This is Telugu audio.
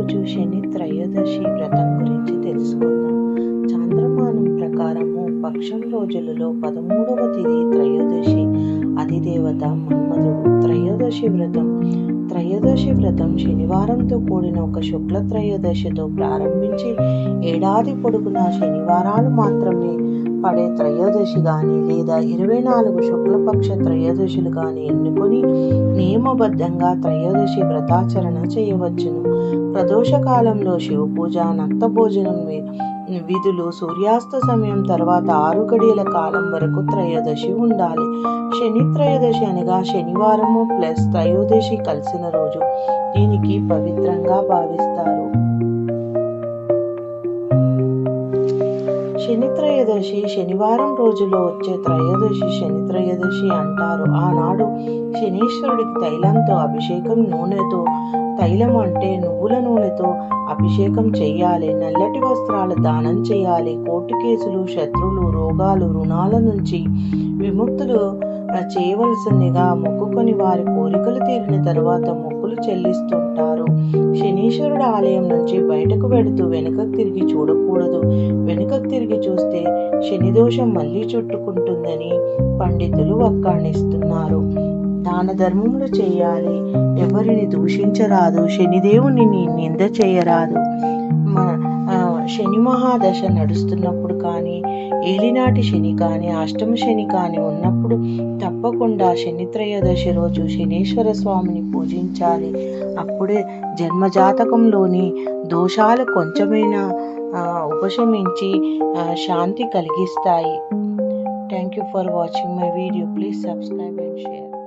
రోజు శని త్రయోదశి వ్రతం గురించి తెలుసుకుందాం. చాంద్రమానం ప్రకారము పక్షం రోజులలో పదమూడవ తేదీ త్రయోదశి అధిదేవత మన్మధుడు త్రయోదశి వ్రతం. త్రయోదశి వ్రతం శనివారంతో కూడిన ఒక శుక్ల త్రయోదశితో ప్రారంభించి ఏడాది పొడుగునా శనివారాలు మాత్రమే పడే త్రయోదశి కానీ లేదా ఇరవై నాలుగు శుక్లపక్ష త్రయోదశులు కానీ ఎన్నుకొని నియమబద్ధంగా త్రయోదశి వ్రతాచరణ చేయవచ్చును. ప్రదోష కాలంలో శివ పూజ నక్త భోజనం విధులు సూర్యాస్త సమయం తర్వాత ఆరు గడియల కాలం వరకు త్రయోదశి ఉండాలి. శని త్రయోదశి అనగా శనివారము ప్లస్ త్రయోదశి కలిసిన రోజు. దీనికి పవిత్రంగా భావిస్తారు. శని త్రయోదశి శనివారం రోజులో వచ్చే త్రయోదశి శని త్రయోదశి అంటారు. ఆనాడు శనీశ్వరుడికి తైలంతో అభిషేకం నూనెతో తైలం అంటే నువ్వుల నూనెతో అభిషేకం చేయాలి నల్లటి వస్త్రాలు దానం చేయాలి కోర్టు కేసులు శత్రులు రోగాలు రుణాల నుంచి విముక్తులు చేయవలసిందిగా మొక్కుకొని వారి కోరికలు తీరిన తర్వాత మొక్కులు చెల్లిస్తుంటారు. శనీశ్వరుడు ఆలయం నుంచి బయటకు వెడుతూ వెనుక శని దోషం మళ్ళీ చుట్టుకుంటుందని పండితులు వక్కాణిస్తున్నారు. దాన ధర్మములు చేయాలి. ఎవరిని దూషించరాదు. శనిదేవుని నింద చేయరాదు. శని మహాదశ నడుస్తున్నప్పుడు కానీ ఏలినాటి శని కానీ అష్టమ శని కానీ ఉన్నప్పుడు తప్పకుండా శనిత్రయోదశి రోజు శనీశ్వర స్వామిని పూజించాలి. అప్పుడే జన్మజాతకంలోని దోషాలు కొంచెమైనా ఉపశమించి శాంతి కలిగిస్తాయి. Thank you for watching my video please subscribe and share